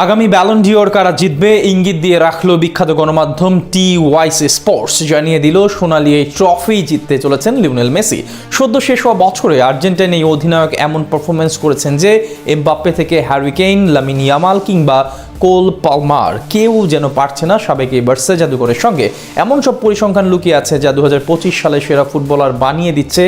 আগামী Ballon d'Or কারা জিতবে ইঙ্গিত দিয়ে রাখল বিখ্যাত গণমাধ্যম টি ওয়াইস স্পোর্টস জানিয়ে দিল সোনালি এই ট্রফি জিততে চলেছেন লিওনেল মেসি। সদ্য শেষ হওয়া বছরে আর্জেন্টাইন এই অধিনায়ক এমন পারফরমেন্স করেছেন যে এমবাপ্পে থেকে হ্যারিকেইন লামিন ইয়ামাল কিংবা কোল পালমার। কেউ যেন পারছে না সাবেক এই বার্সে জাদুঘরের সঙ্গে। এমন সব পরিসংখ্যান লুকিয়ে আছে যা দু হাজার পঁচিশ সালে সেরা ফুটবলার বানিয়ে দিচ্ছে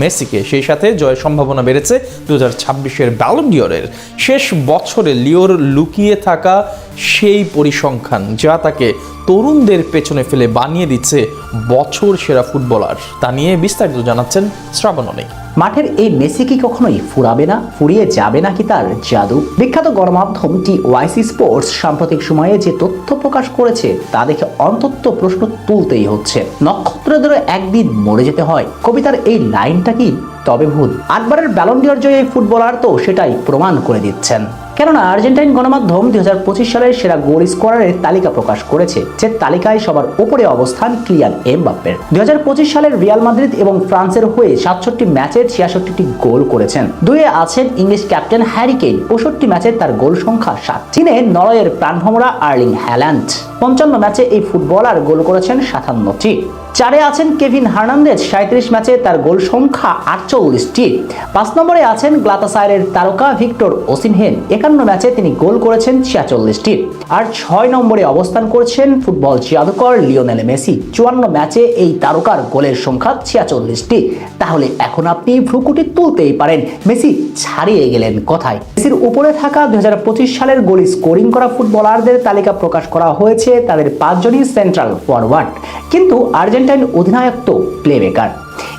মেসিকে। সেই সাথে জয়ের সম্ভাবনা বেড়েছে দু হাজার ছাব্বিশের ব্যালন্ডিয়রের শেষ বছরে লিওর লুকিয়ে থাকা সেই পরিসংখ্যান যা তাকে তরুণদের পেছনে ফেলে বানিয়ে দিচ্ছে বছর সেরা ফুটবলার। তা নিয়ে বিস্তারিত জানাচ্ছেন শ্রাবণ অনেক। মাঠের এই মেসি কি কখনোই ফুরাবে না, ফুরিয়ে যাবে নাকি তার জাদু? বিখ্যাত গণমাধ্যম টি ওয়াইসি স্পোর্টস সাম্প্রতিক সময়ে যে তথ্য প্রকাশ করেছে তা দেখে অন্তত প্রশ্ন তুলতেই হচ্ছে। নক্ষত্রদেরও একদিন মরে যেতে হয়। কবিতার এই লাইনটা কি? তবে ভুল। আটবারের ব্যালন্ডিয়ার জয়ী ফুটবলার তো সেটাই প্রমাণ করে দিচ্ছেন। কেননা আর্জেন্টাইন গণমাধ্যম দুই হাজার পঁচিশ সালের সেরা গোল স্কোরারের তালিকা প্রকাশ করেছে। যে তালিকায় সবার উপরে অবস্থান ক্লিয়ান এমবাপ্পের। দুই হাজার পঁচিশ সালের রিয়াল মাদ্রিদ এবং ফ্রান্সের হয়ে সাতষট্টি ম্যাচে ছিয়াষট্টি গোল করেছেন। দুয়ে আছেন ইংলিশ ক্যাপ্টেন হ্যারি কেইন। পঁয়ষট্টি ম্যাচে তার গোল সংখ্যা সাত। চীনে নরওয়ের প্রাণভমরা আর্লিং হ্যাল্যান্ড পঞ্চান্ন ম্যাচে এই ফুটবলার গোল করেছেন সাতান্নটি। চারে আছেন কেভিন হার্নান্দেজ। সাঁত্রিশ ম্যাচে তার গোল সংখ্যা আটচল্লিশটি। পাঁচ নম্বরে আছেন গ্লাতাসায়ারের তারকা ভিক্টর ওসিনহেন। ওসিমহেন একান্ন ম্যাচে তিনি গোল করেছেন ছিয়াচল্লিশটি। আর ছয় নম্বরে অবস্থান করছেন ফুটবল জাদুকর লিওনেল মেসি। চুয়ান্ন ম্যাচে এই তারকার গোলের সংখ্যা ছিয়াচল্লিশটি। তাহলে এখন আপনি ভ্রুকুটি তুলতেই পারেন। মেসি ছাড়িয়ে গেলেন কোথায়? মেসির উপরে থাকা দুই সালের গোল স্কোরিং করা ফুটবলারদের তালিকা প্রকাশ করা হয়েছে তাদের পাঁচজনই সেন্ট্রাল ফরওয়ার্ড। কিন্তু আর্জেন্টাইন অধিনায়ক তো প্লেমেকার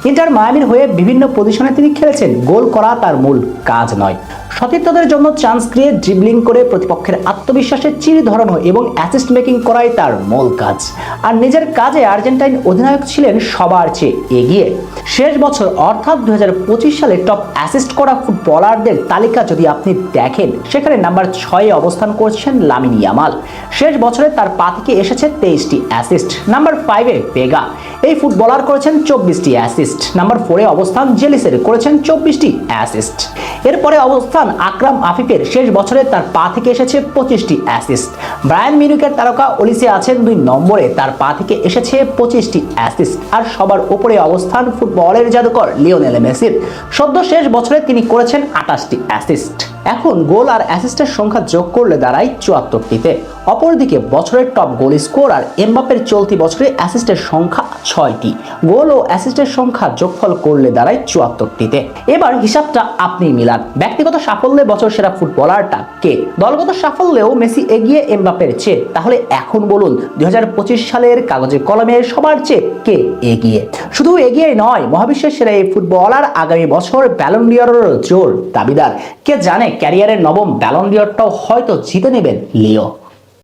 ইন্টার মায়ামির হয়ে বিভিন্ন পজিশনে তিনি খেলেছেন। গোল করা তার মূল কাজ নয়। সতীর্থদের জন্য চান্স ক্রিয়ে ড্রিবলিং করে প্রতিপক্ষের আত্মবিশ্বাসের চিরি ধরানো এবং অ্যাসিস্ট মেকিং করাই তার মূল কাজ। আর নিজের কাজে আর্জেন্টাইন অধিনায়ক ছিলেন সবার চেয়ে এগিয়ে। শেষ বছর, অর্থাৎ দু হাজার পঁচিশ সালে টপ অ্যাসিস্ট করা ফুটবলারদের তালিকা যদি আপনি দেখেন, সেখানে নাম্বার ছয়ে অবস্থান করছেন লামিন ইয়ামাল। শেষ বছরে তার পা থেকে এসেছে তেইশটি অ্যাসিস্ট নাম্বার ফাইভে বেগা। এই ফুটবলার করেছেন চব্বিশটি অ্যাসিস্ট নাম্বার ফোরে অবস্থান জেলিসের করেছেন চব্বিশটি অ্যাসিস্ট এরপরে অবস্থান আকরাম আফিফের শেষ বছরে তার পা থেকে এসেছে পঁচিশটি অ্যাসিস্ট। ব্রায়ান মিরুকের তারকা ওলিসে আছেন দুই নম্বরে, তার পা থেকে এসেছে পঁচিশটি অ্যাসিস্ট। আর সবার উপরে অবস্থান ফুটবলের জাদুকর লিওনেল মেসির। সদ্য শেষ বছরে তিনি করেছেন আঠাশটি অ্যাসিস্ট। এখন গোল আর অ্যাসিস্টের সংখ্যা যোগ করলে দাঁড়ায় চুয়াত্তরটিতে। অপরদিকে বছরের টপ গোল স্কোর আর এমবাপের চলতি বছরে অ্যাসিস্টের সংখ্যা ছয়টি। গোল ও অ্যাসিস্টের সংখ্যা যোগফল করলে দাঁড়ায় চুয়াত্তরটিতে। এবার হিসাবটা আপনি মিলান। ব্যক্তিগত সাফল্যে বছর সেরা ফুটবলারটা কে? দলগত সাফল্যেও মেসি এগিয়ে এমবাপের চেয়ে। তাহলে এখন বলুন, দুই হাজার পঁচিশ সালের কাগজে কলমে সবার চেয়ে কে এগিয়ে? শুধু এগিয়ে নয়, মহাবিশ্বের সেরা এই ফুটবলার আগামী বছর ব্যালন্ডিয়রের জোর দাবিদার। কে জানে ক্যারিয়ারের নবম ব্যালন্ডিয়রটাও হয়তো জিতে নেবেন লিও।